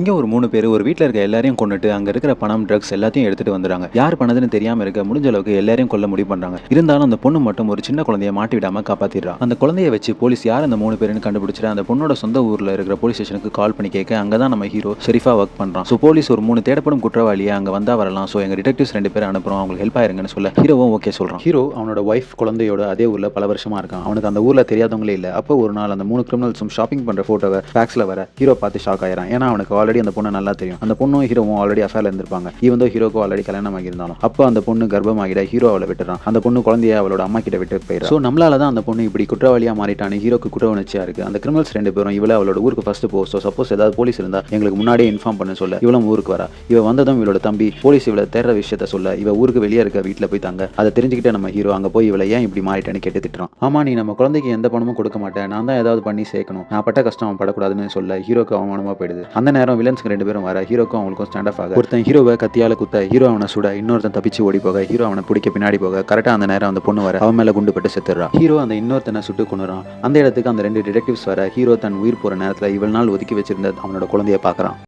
இங்கே ஒரு மூணு பேர் ஒரு வீட்டில் இருக்க எல்லாரையும் கொண்டுட்டு அங்கே இருக்கிற பணம் ட்ரக்ஸ் எல்லாத்தையும் எடுத்துட்டு வந்துடுறாங்க. யார் பண்ணதுன்னு தெரியாமல் இருக்க முடிஞ்ச அளவுக்கு எல்லாரையும் கொல்ல முடிவு பண்ணுறாங்க இருந்தாலும் அந்த பொண்ணு மட்டும் ஒரு சின்ன குழந்தைய மாட்டி விடாம காப்பாத்திடுறா. அந்த குழந்தைய வச்சு போலீஸ் யார் அந்த மூணு பேருன்னு கண்டுபிடிச்சிட்டு அந்த பொண்ணோட சொந்த ஊரில் இருக்கிற போலீஸ் ஸ்டேஷனுக்கு கால் பண்ணி கேட்க அங்கே தான் நம்ம ஹீரோ ஷெரீஃபா ஒர்க் பண்ணுறான் ஸோ போலீஸ் ஒரு மூணு தேடப்படும் குற்றவாளியை அங்கே வந்தால் வரலாம். ஸோ எங்கள் டிடெக்டிவ்ஸ் ரெண்டு பேரும் அனுப்புறோம். அவங்களுக்கு ஹெல்ப் ஆயிருங்கன்னு சொல்ல ஹீரோவும் ஓகே சொல்கிறான் ஹீரோ அவனோட ஒய்ஃப் குழந்தையோட அதே ஊரில் பல வருஷமாக இருக்கான். அவனுக்கு அந்த ஊரில் தெரியாதவங்களே இல்லை. அப்போ ஒரு நாள் அந்த மூணு கிரிமினல்ஸும் ஷாப்பிங் பண்ணுற ஃபோட்டோவை பேக்ஸில் வர ஹீரோ பார்த்து ஷாக் ஆயிரான் ஏன்னா அவனுக்கு ஆல்ரெடி அந்த பொண்ணு நல்லா தெரியும். அந்த பொண்ணும் ஹீரோவும் ஆல்ரெடி அஃபேர்ல இருந்திருப்பாங்க. ஈவன் தோ ஹீரோக்கு ஆல்ரெடி கல்யாணம் ஆகியிருந்தாலும் அப்போ அந்த பொண்ணு கர்ப்பமாகிட ஹீரோ அவளை விட்டுறான். அந்த பொண்ணு குழந்தைய அவளோட அம்மா கிட்ட விட்டு போயிடும் ஸோ நம்மளால தான் அந்த பொண்ணு இப்படி குற்றவாளியாக மாறிட்டான்னு ஹீரோக்கு குற்ற உணர்ச்சியா இருக்கு. அந்த கிரிமினல்ஸ் ரெண்டு பேரும் இவளை அவளோட ஊருக்கு ஃபர்ஸ்ட் போ. ஸோ சப்போஸ் ஏதாவது போலீஸ் இருந்தா எங்களுக்கு முன்னாடியே இன்ஃபார்ம் பண்ண சொல்ல. இவளும் ஊருக்கு வரா. இவ வந்ததும் இவளோட தம்பி போலீஸ் இவளை தேடுற விஷயத்த சொல்ல இவ ஊருக்கு வெளியே இருக்க வீட்டில் போய் தாங்க. அதை தெரிஞ்சுக்கிட்டே நம்ம ஹீரோ அங்கே போய் இவளை ஏன் இப்படி மாறிட்டேன்னு கேட்டு திட்டுறான். ஆமா நீ நம்ம குழந்தைக்கு எந்த பணமும் கொடுக்க மாட்டேன் நான் தான் ஏதாவது பண்ணி சேர்க்கணும். நான் பட்ட கஷ்டம் அவன் படக்கூடாதுன்னு சொல்ல ஹீரோக்கு அவமானமா போயிடுது. அந்த நேரம் வில்லன்ஸ்க்கு ரெண்டு பேரும் வர ஹீரோக்கும் அவங்களுக்கும் ஸ்டாண்ட் ஆஃப் ஆக. ஒருத்தன் ஹீரோவை கத்தியால குத்த ஹீரோ அவனை சுட இன்னொருத்தன் தப்பிச்சு ஓடி போக ஹீரோ அவனை பிடிக்க பின்னாடி போக கரெக்டா அந்த நேரம் அந்த பொண்ணு வர அவன் மேல குண்டு பட்டு செத்துறான் ஹீரோ அந்த இன்னொருத்தனை சுட்டு கொண்டுறான் அந்த இடத்துக்கு அந்த ரெண்டு டிடெக்டிவ்ஸ் வர ஹீரோ தன் உயிர் போற நேரத்துல இவள் நாள் ஒதுக்கி வச்சிருந்த அவனோட குழந்தைய பார்க்குறான்.